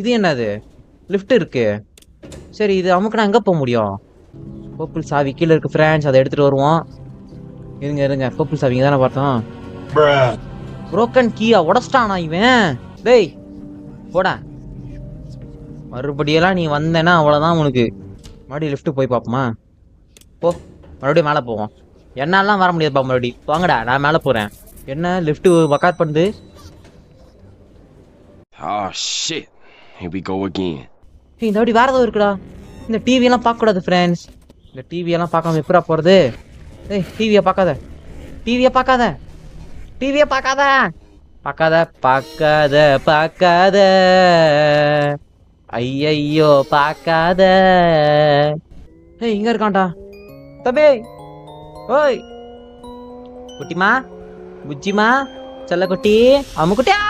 இது என்னது? லிஃப்ட் இருக்கு. சரி இது அமுக்குனா எங்கே போக முடியும்? பர்பிள் சாவி கீழே இருக்கு ஃப்ரெண்ட்ஸ் அதை எடுத்துட்டு வருவோம். இருங்க இருங்க. பர்பிள் சாவி தானே பார்த்தோம். புரோக்கன் கீயா உடச்சிட்டானா இவன்? டேய் போடா. மறுபடியெல்லாம் நீ வந்தேன்னா அவ்வளோதான் உனக்கு. மறுபடியும் லிஃப்ட் போய் பார்ப்போமா? போ மறுபடியும் மேலே போவோம். என்னாலாம் வர முடியாதுப்பா மறுபடியும் வாங்கடா நான் மேலே போகிறேன் என்ன லிஃப்ட் வக்கார் பண்ணுது? Oh shit. Here we go again. ஏய், இந்த வாட்டி வேற ஏதோ இருக்குடா. இந்த டிவியெல்லாம் பார்க்கக்கூடாது ஃப்ரெண்ட்ஸ் இந்த டிவியெல்லாம் பார்க்காம எப்படா போகிறது ஏய் டிவியை பார்க்காத. டிவியை பார்க்காத. டிவியை பார்க்காத. பார்க்காத பார்க்காத பார்க்காத. ஐயையோ பார்க்காத. ஏய் இங்க இருக்கான்டா. தம்பி ஓய். குட்டிமா புஜ்ஜிமா செல்ல குட்டி அம்முக்குட்டியா